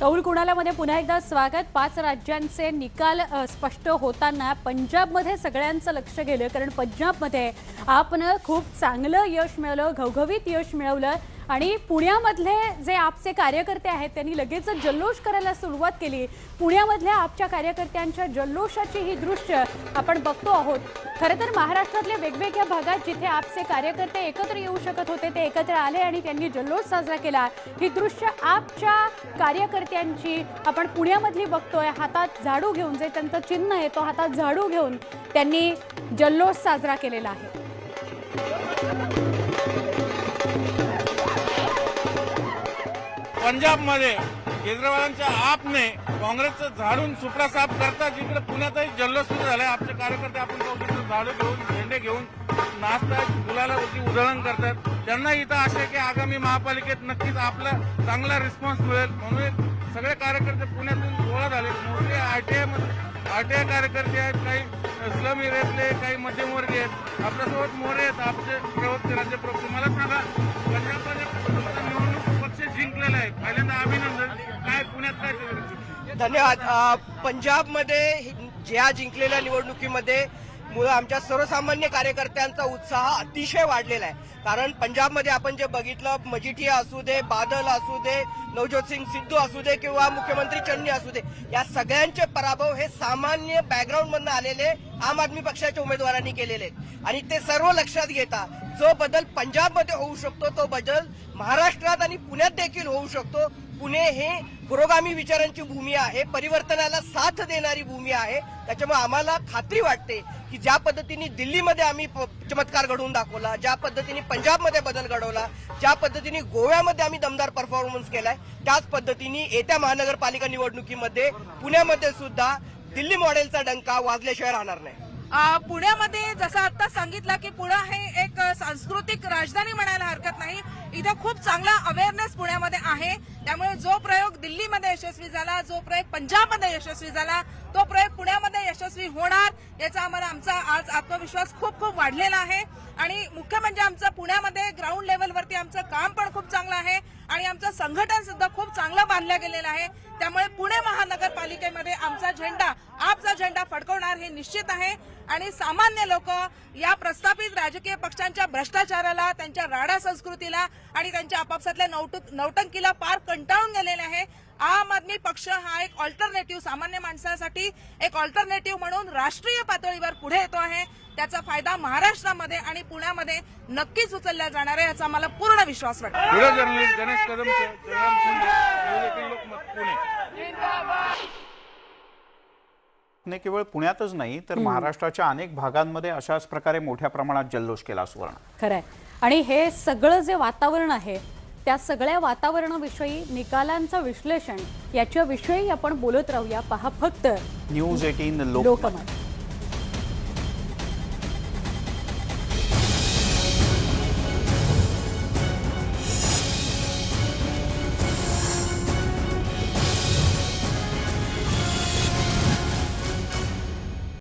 कौल कुणालामध्ये पुन्हा एकदा स्वागत. पाच राज्यांचे निकाल स्पष्ट होताना पंजाबमध्ये सगळ्यांचं लक्ष गेलं कारण पंजाबमध्ये आपण खूप चांगलं यश मिळवलं घवघवीत यश मिळवलं आणि पुण्यामधले जे आपचे कार्यकर्ते आहेत त्यांनी लगेच जल्लोष करायला सुरुवात केली. पुण्यामधल्या आपच्या कार्यकर्त्यांच्या जल्लोषाची ही दृश्य आपण बघतो आहोत. खरं तर महाराष्ट्रातल्या वेगवेगळ्या भागात जिथे आपचे कार्यकर्ते एकत्र येऊ शकत होते ते एकत्र आले आणि त्यांनी जल्लोष साजरा केला. ही दृश्य आपच्या कार्यकर्ते त्यांची आपण पुण्यामधली बघतोय हातात झाडू घेऊन जे त्यांचं चिन्ह आहे तो हातात झाडू घेऊन त्यांनी जल्लोष साजरा केलेला आहे. पंजाबमध्ये केजरीवालांच्या आपने काँग्रेसचं झाडून सुपडा साफ करताच जिकडे पुण्यातही जल्लोष सुरू झालाय. आमचे कार्यकर्ते आपण पाहू झाडू घेऊन झेंडे घेऊन नाचतात फुलाला वरती उधळण करतात त्यांना इथं आशा आहे की आगामी महापालिकेत नक्कीच आपला चांगला रिस्पॉन्स मिळेल. म्हणून सगळे कार्यकर्ते पुण्यातून गोळा झाले. मोठे टी आय कार्यकर्ते आहेत काही स्लम एरियातले काही मध्यमवर्गीय आहेत. आपल्यासोबत मोरे आहेत आपले प्रवक्ते राज्य प्रवक्ते मला सांगा पंजाबमध्ये निवडणूक पक्ष जिंकलेला आहे पहिल्यांदा अभिनंदन. काय पुण्यात काय धन्यवाद. पंजाबमध्ये ज्या जिंकलेल्या निवडणुकीमध्ये मुलं आमच्या सर्वसामान्य कार्यकर्त्यांचा उत्साह अतिशय वाढलेला आहे. कारण पंजाबमध्ये आपण जे बघितलं मजिठिया असू दे बादल असू दे नवज्योत सिंग सिद्धू असू दे किंवा मुख्यमंत्री चन्नी असू दे या सगळ्यांचे पराभव हे सामान्य बॅकग्राऊंडमधनं आलेले आम आदमी पक्षाच्या उमेदवारांनी केलेले आहेत. आणि ते सर्व लक्षात घेता जो बदल पंजाबमध्ये होऊ शकतो तो बदल महाराष्ट्रात आणि पुण्यात देखील होऊ शकतो. पुणे हे पुरोगामी विचारांची भूमी आहे परिवर्तनाला साथ देणारी भूमी आहे. त्याच्यामुळे आम्हाला खात्री वाटते की ज्या पद्धतीने दिल्लीमध्ये आम्ही प- चमत्कार घडवून दाखवला ज्या पद्धतीने पंजाबमध्ये बदल घडवला ज्या पद्धतीने गोव्यामध्ये आम्ही दमदार परफॉर्मन्स केलाय त्याच पद्धतीने येत्या महानगरपालिका निवडणुकीमध्ये पुण्यामध्ये सुद्धा दिल्ली मॉडेलचा डंका वाजल्याशिवाय राहणार नाही. पुण्यामध्ये जसं आता सांगितलं की पुणे हे एक सांस्कृतिक राजधानी म्हणायला हरकत नाही. इथं खूप चांगला अवेअरनेस पुण्यामध्ये आहे. त्यामुळे जो प्रयोग दिल्लीमध्ये यशस्वी झाला जो प्रयोग पंजाबमध्ये यशस्वी झाला तो प्रयोग पुण्यामध्ये यशस्वी होणार याचा आम्हाला आमचा आज आत्मविश्वास खूप खूप वाढलेला आहे. आणि मुख्य म्हणजे आमचं पुण्यामध्ये ग्राउंड लेवलवरती आमचं काम पण खूप चांगलं आहे. आणि आमचं संघटन सुद्धा खूप चांगलं बांधलं गेलेलं आहे. त्यामुळे पुणे महानगरपालिकेमध्ये आमचा झेंडा आपचा झेंडा फडकवणार हे निश्चित आहे. आणि सामान्य लोक या प्रस्थापित राजकीय पक्षांच्या भ्रष्टाचाराला त्यांच्या राडा संस्कृतीला आणि त्यांच्या आपापसातल्या नौटंकीला पार कंटाळून गेलेले आहे. आम आदमी पक्ष हा एक ऑल्टरनेटिव्ह सामान्य माणसासाठी एक ऑल्टरनेटिव्ह म्हणून राष्ट्रीय पातळीवर पुढे येतो आहे. त्याचा फायदा महाराष्ट्रामध्ये आणि पुण्यामध्ये नक्कीच उचलला जाणार आहे याचा मला पूर्ण विश्वास वाटतो. ने केवळ पुण्यातच नाही तर महाराष्ट्राच्या अनेक भागांमध्ये अशाच प्रकारे मोठ्या प्रमाणात जल्लोष केला सुवर्ण. खरंय. आणि हे सगळं जे वातावरण आहे त्या सगळ्या वातावरणाविषयी निकालांचं विश्लेषण याच्याविषयी आपण बोलत राहूया. पहा फक्त न्यूज एटीन लोक लोकमत.